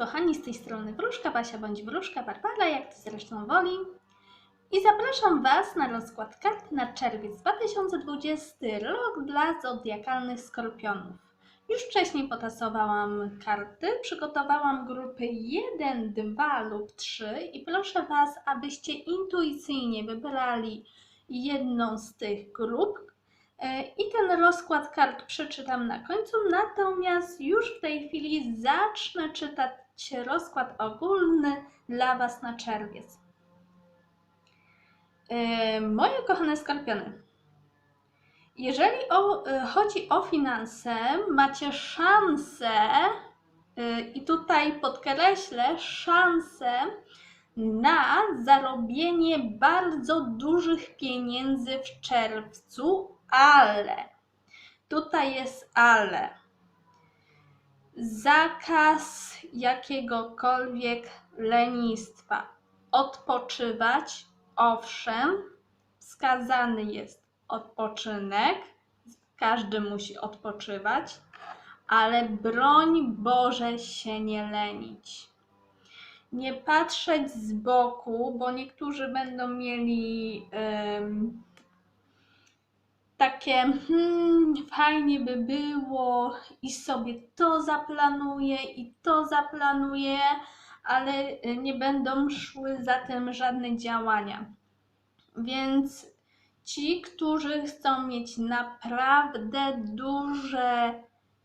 kochani, z tej strony Wróżka Basia bądź Wróżka Barbara, jak to zresztą woli. I zapraszam Was na rozkład kart na czerwiec 2020 rok dla zodiakalnych skorpionów. Już wcześniej potasowałam karty, przygotowałam grupy 1, 2 lub 3 i proszę Was, abyście intuicyjnie wybrali jedną z tych grup, E, I ten rozkład kart przeczytam na końcu, natomiast już w tej chwili zacznę czytać rozkład ogólny dla Was na czerwiec. E, Moje kochane skorpiony, jeżeli o, e, chodzi o finanse, macie szansę, e, i tutaj podkreślę, szansę na zarobienie bardzo dużych pieniędzy w czerwcu, ale tutaj jest ale. Zakaz jakiegokolwiek lenistwa. Odpoczywać, owszem, wskazany jest odpoczynek, każdy musi odpoczywać, ale broń Boże się nie lenić nie patrzeć z boku, bo niektórzy będą mieli em, takie hmm, fajnie by było i sobie to zaplanuję i to zaplanuję, ale y, nie będą szły za tym żadne działania. Więc ci, którzy chcą mieć naprawdę duże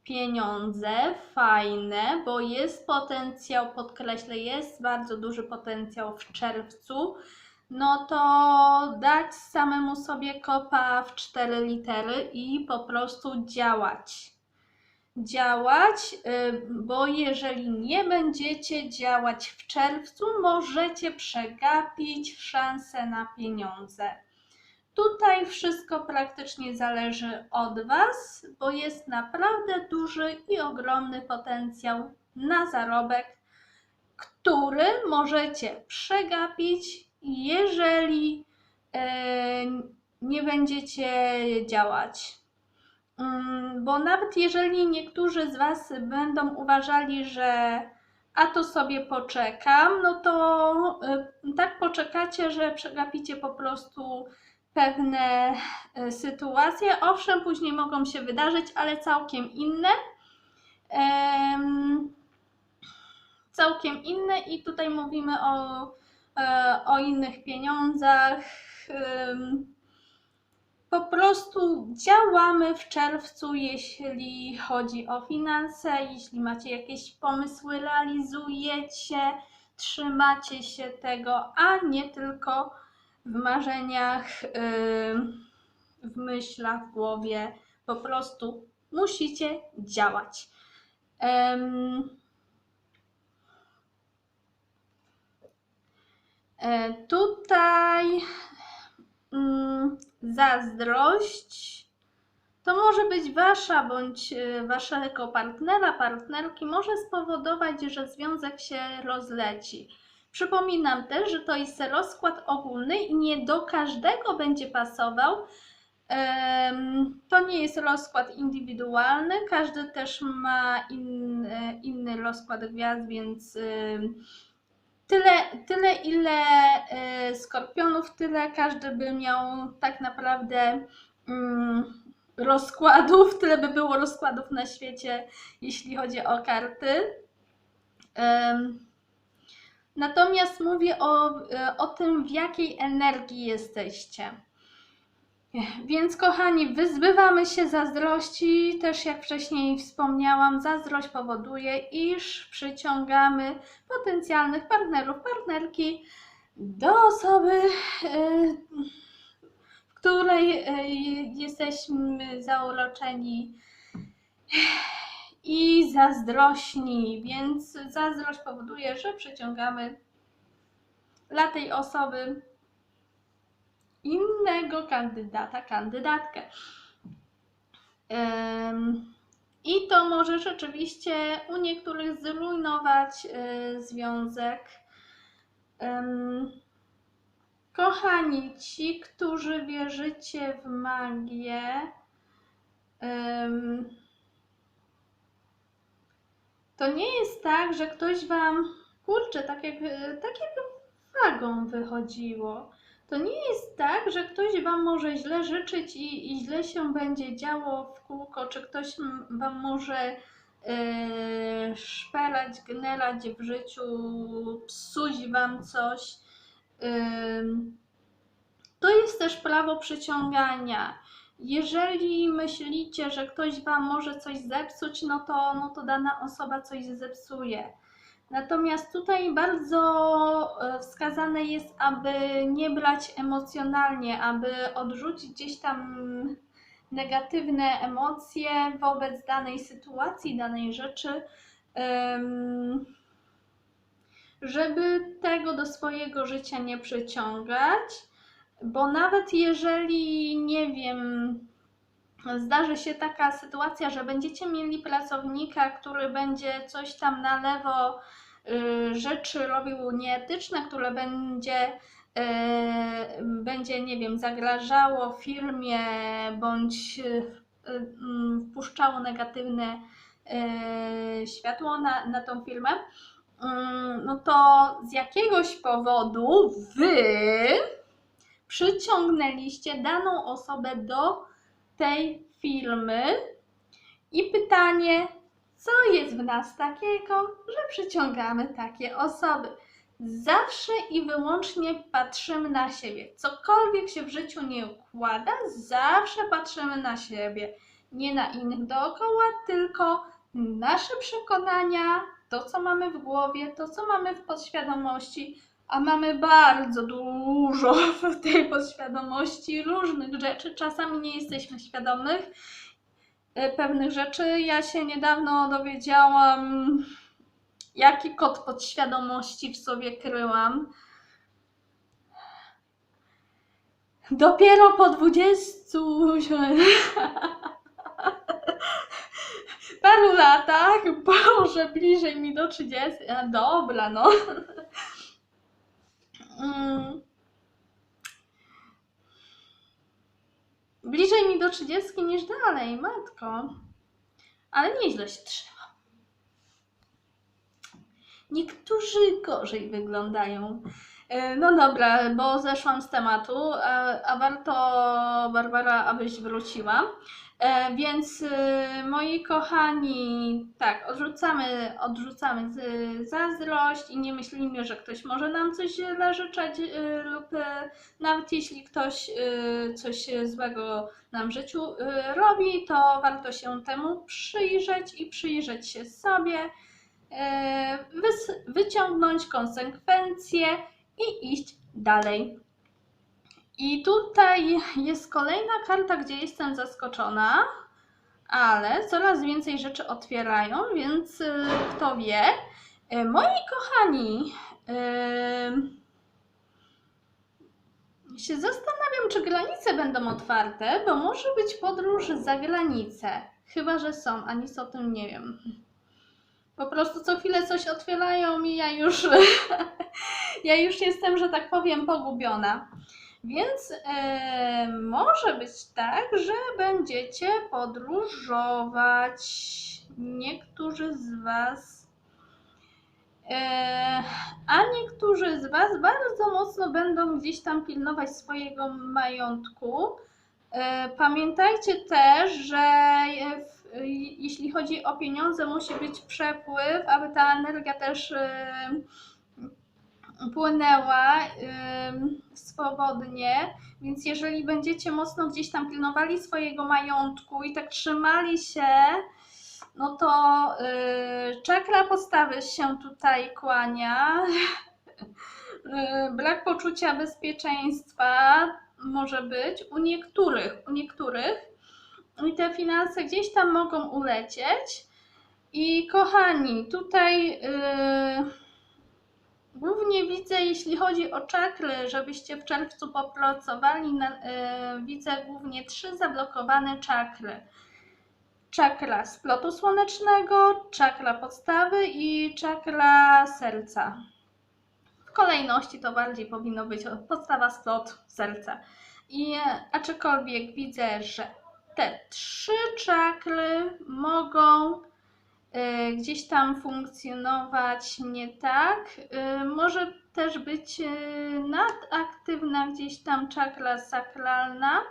pieniądze, fajne, bo jest potencjał, podkreślę, jest bardzo duży potencjał w czerwcu, no to dać samemu sobie kopa w cztery litery i po prostu działać. Działać, y, bo jeżeli nie będziecie działać w czerwcu, możecie przegapić szansę na pieniądze. Tutaj wszystko praktycznie zależy od Was, bo jest naprawdę duży i ogromny potencjał na zarobek, który możecie przegapić, jeżeli e, nie będziecie działać. Mm, Bo nawet jeżeli niektórzy z Was będą uważali, że a to sobie poczekam, no to e, tak poczekacie, że przegapicie po prostu pewne e, sytuacje. Owszem, później mogą się wydarzyć, ale całkiem inne. Em, całkiem inne i tutaj mówimy o, o innych pieniądzach. Po prostu działamy w czerwcu, jeśli chodzi o finanse, jeśli macie jakieś pomysły, realizujecie, trzymacie się tego, a nie tylko w marzeniach, w myślach, w głowie. Po prostu musicie działać. Em, Tutaj mm, zazdrość to może być wasza bądź e, waszego partnera, partnerki, może spowodować, że związek się rozleci. Przypominam też, że to jest rozkład ogólny i nie do każdego będzie pasował. To nie jest rozkład indywidualny, każdy też ma in, e, inny rozkład gwiazd, więc tyle, tyle ile e, skorpionów, tyle każdy by miał tak naprawdę mm, rozkładów, tyle by było rozkładów na świecie, jeśli chodzi o karty. Natomiast mówię o, e, o tym, w jakiej energii jesteście. Więc kochani, wyzbywamy się zazdrości. Też jak wcześniej wspomniałam, zazdrość powoduje, iż przyciągamy potencjalnych partnerów, partnerki do osoby, e, w której e, jesteśmy zauroczeni i zazdrośni, więc zazdrość powoduje, że przyciągamy dla tej osoby innego kandydata, kandydatkę. I to może rzeczywiście u niektórych zrujnować y, związek. Kochani, ci, którzy wierzycie w magię, To nie jest tak, że ktoś wam, kurczę, tak jak, tak jak wagą wychodziło. To nie jest tak, że ktoś wam może źle życzyć i, i źle się będzie działo w kółko, czy ktoś wam może yy, szperać, gnelać w życiu, psuć wam coś. Ym, to jest też prawo przyciągania. Jeżeli myślicie, że ktoś wam może coś zepsuć, no to, no to dana osoba coś zepsuje. Natomiast tutaj bardzo e, wskazane jest, aby nie brać emocjonalnie, aby odrzucić gdzieś tam negatywne emocje wobec danej sytuacji, danej rzeczy, żeby tego do swojego życia nie przyciągać, bo nawet jeżeli, nie wiem, zdarzy się taka sytuacja, że będziecie mieli pracownika, który będzie coś tam na lewo y, rzeczy robił nieetyczne, które będzie, y, będzie, nie wiem, zagrażało firmie bądź y, mm, wpuszczało negatywne światło na, na tą firmę, mm, no to z jakiegoś powodu wy przyciągnęliście daną osobę do tej firmy i pytanie, co jest w nas takiego, że przyciągamy takie osoby. Zawsze i wyłącznie patrzymy na siebie. Cokolwiek się w życiu nie układa, zawsze patrzymy na siebie. Nie na innych dookoła, tylko nasze przekonania, to co mamy w głowie, to co mamy w podświadomości, a mamy bardzo dużo w tej podświadomości różnych rzeczy. Czasami nie jesteśmy świadomych e, pewnych rzeczy. Ja się niedawno dowiedziałam, jaki kod podświadomości w sobie kryłam. Dopiero po 20 paru latach, Boże, bliżej mi do 30. A dobra, no. Mm. Bliżej mi do 30 niż dalej, matko. Ale nieźle się trzyma. Niektórzy gorzej wyglądają. E, No dobra, bo zeszłam z tematu, a, a warto, Barbara, abyś wróciła. E, więc y, moi kochani, tak, odrzucamy, odrzucamy z- zazdrość i nie myślimy, że ktoś może nam coś źle życzyć y, lub y, nawet jeśli ktoś y, coś złego nam w życiu y, robi, to warto się temu przyjrzeć i przyjrzeć się sobie, y, wys- wyciągnąć konsekwencje i iść dalej. I tutaj jest kolejna karta, gdzie jestem zaskoczona, ale coraz więcej rzeczy otwierają, więc y, kto wie. Y, moi kochani, y, się zastanawiam, czy granice będą otwarte, bo może być podróż za granicę. Chyba, że są, a nic o tym nie wiem. Po prostu co chwilę coś otwierają i ja już, ja już jestem, że tak powiem, pogubiona. Więc e, może być tak, że będziecie podróżować. Niektórzy z Was, e, a niektórzy z Was bardzo mocno będą gdzieś tam pilnować swojego majątku. E, pamiętajcie też, że w, jeśli chodzi o pieniądze, musi być przepływ, aby ta energia też. E, płynęła swobodnie, więc jeżeli będziecie mocno gdzieś tam pilnowali swojego majątku i tak trzymali się, no to yy, czakra postawy się tutaj kłania. Yy, Brak poczucia bezpieczeństwa może być u niektórych, u niektórych. I te finanse gdzieś tam mogą ulecieć. I kochani, tutaj yy, Głównie widzę, jeśli chodzi o czakry, żebyście w czerwcu popracowali, na, e, widzę głównie trzy zablokowane czakry. Czakra splotu słonecznego, czakra podstawy i czakra serca. W kolejności to bardziej powinno być podstawa, splot, serce. I e, aczkolwiek widzę, że te trzy czakry mogą gdzieś tam funkcjonować nie tak. E, Może też być e, nadaktywna gdzieś tam czakra sakralna.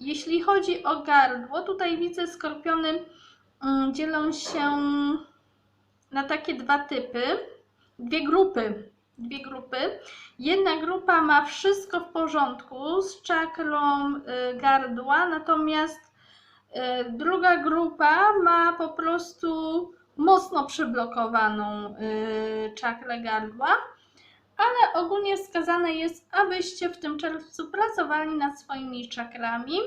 Jeśli chodzi o gardło, tutaj widzę skorpiony mm, dzielą się na takie dwa typy, dwie grupy. Dwie grupy. Jedna grupa ma wszystko w porządku z czakrą y, gardła, natomiast y, druga grupa ma po prostu mocno przyblokowaną y, czakrę gardła, ale ogólnie wskazane jest, abyście w tym czerwcu pracowali nad swoimi czakrami.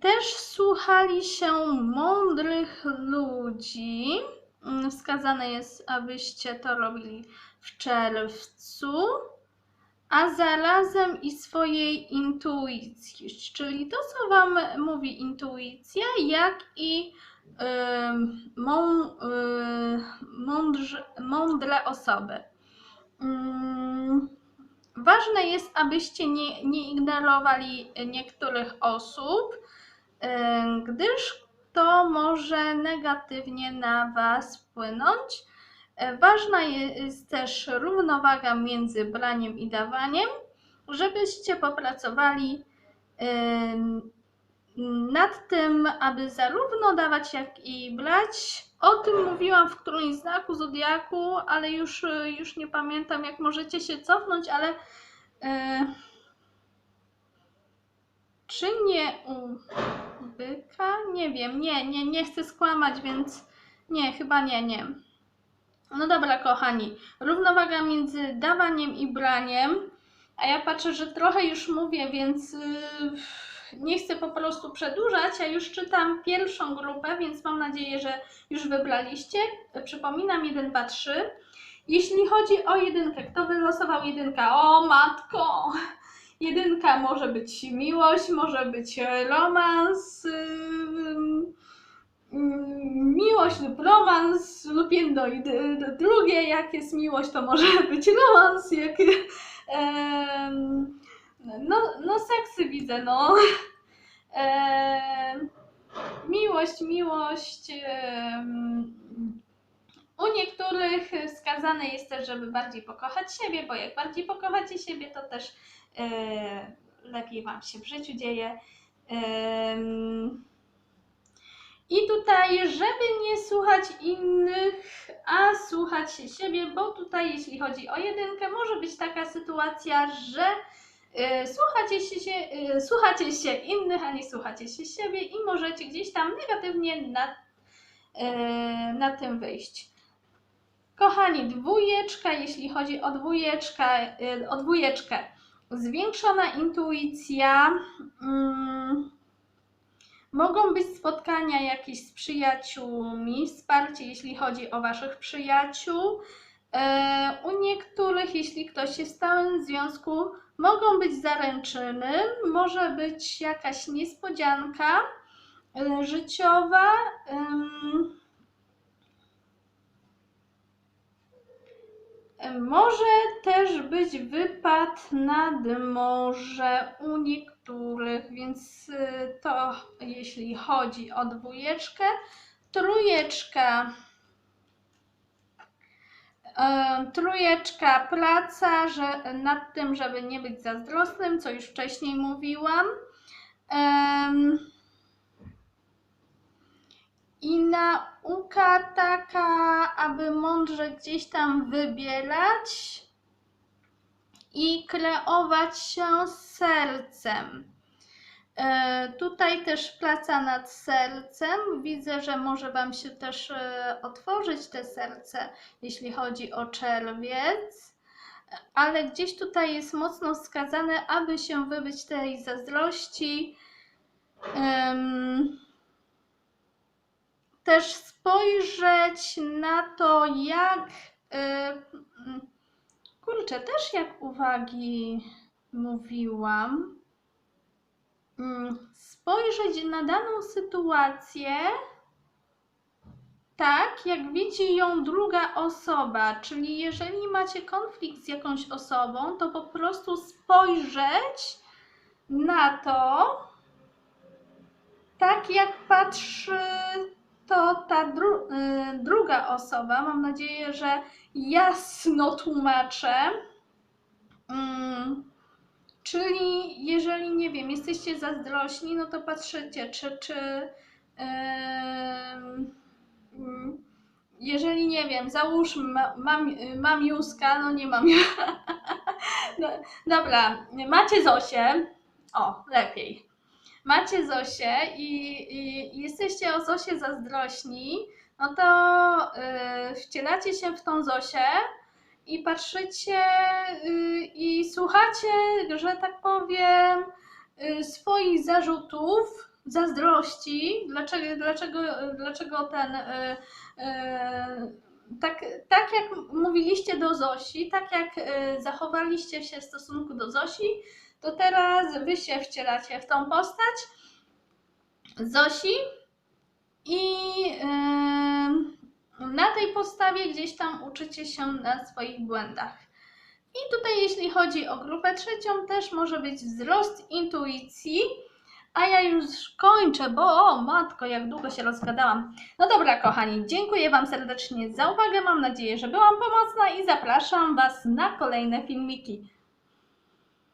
Też słuchali się mądrych ludzi. Mm, Wskazane jest, abyście to robili w czerwcu, a zarazem i swojej intuicji, czyli to, co Wam mówi intuicja, jak i mądrze, mądre osoby. Ym, Ważne jest, abyście nie, nie ignorowali niektórych osób, gdyż to może negatywnie na Was wpłynąć. Y, Ważna jest też równowaga między braniem i dawaniem, żebyście popracowali y, nad tym, aby zarówno dawać, jak i brać. O tym mówiłam w którymś znaku zodiaku, ale już, już nie pamiętam, jak możecie się cofnąć, ale e, czy nie u byka? Nie wiem, nie, nie, nie chcę skłamać, więc nie, chyba nie, nie. No dobra, kochani, równowaga między dawaniem i braniem, a ja patrzę, że trochę już mówię, więc yy, nie chcę po prostu przedłużać, a już czytam pierwszą grupę, więc mam nadzieję, że już wybraliście. Przypominam 1, 2, 3. Jeśli chodzi o jedynkę, kto wylosował jedynkę? O matko! Jedynka może być miłość, może być romans, ym, miłość lub romans lub jedno i drugie. Jak jest miłość, to może być romans. Jak, em, no, no seksy widzę, no. Em, miłość, miłość. em, u niektórych wskazane jest też, żeby bardziej pokochać siebie, bo jak bardziej pokochacie siebie, to też e, lepiej Wam się w życiu dzieje. Em, I tutaj, żeby nie słuchać innych, a słuchać się siebie, bo tutaj, jeśli chodzi o jedynkę, może być taka sytuacja, że e, słuchacie się, e, słuchacie się innych, a nie słuchacie się siebie i możecie gdzieś tam negatywnie na, e, na tym wyjść. Kochani, dwójeczka, jeśli chodzi o dwójeczkę, y, o dwójeczkę, zwiększona intuicja, mm, mogą być spotkania jakieś z przyjaciółmi, wsparcie, jeśli chodzi o Waszych przyjaciół. E, U niektórych, jeśli ktoś jest w stałym związku, mogą być zaręczyny, może być jakaś niespodzianka y, życiowa. Może też być wypad nad morze u niektórych, więc y, to jeśli chodzi o dwójeczkę. Trójeczka. E, Trójeczka praca, że nad tym, żeby nie być zazdrosnym, co już wcześniej mówiłam. Em, I nauka taka, aby mądrze gdzieś tam wybierać i kreować się sercem. E, Tutaj też praca nad sercem. Widzę, że może Wam się też e, otworzyć te serce, jeśli chodzi o czerwiec. Ale gdzieś tutaj jest mocno wskazane, aby się wybyć tej zazdrości. Em, też spojrzeć na to, jak. y, Kurczę, też jak uwagi mówiłam, mm, spojrzeć na daną sytuację tak, jak widzi ją druga osoba. Czyli jeżeli macie konflikt z jakąś osobą, to po prostu spojrzeć na to, tak jak patrzy to ta dru- y, druga osoba. Mam nadzieję, że jasno tłumaczę. Mm, czyli jeżeli, nie wiem, jesteście zazdrośni, no to patrzycie, czy, czy mm, jeżeli, nie wiem, załóżmy, ma- mam, mam Józka, no nie mam no, Dobra, macie Zosię, o, lepiej. Macie Zosię i, i, i jesteście o Zosię zazdrośni, no to y, wcielacie się w tą Zosię i patrzycie y, i słuchacie, że tak powiem, y, swoich zarzutów, zazdrości, dlaczego, dlaczego, dlaczego ten, tak, tak jak mówiliście do Zosi, tak jak y, zachowaliście się w stosunku do Zosi, to teraz wy się wcielacie w tą postać Zosi i na tej podstawie gdzieś tam uczycie się na swoich błędach. I tutaj, jeśli chodzi o grupę trzecią, też może być wzrost intuicji. A ja już kończę, bo o matko, jak długo się rozgadałam. No dobra, kochani, dziękuję Wam serdecznie za uwagę. Mam nadzieję, że byłam pomocna i zapraszam Was na kolejne filmiki.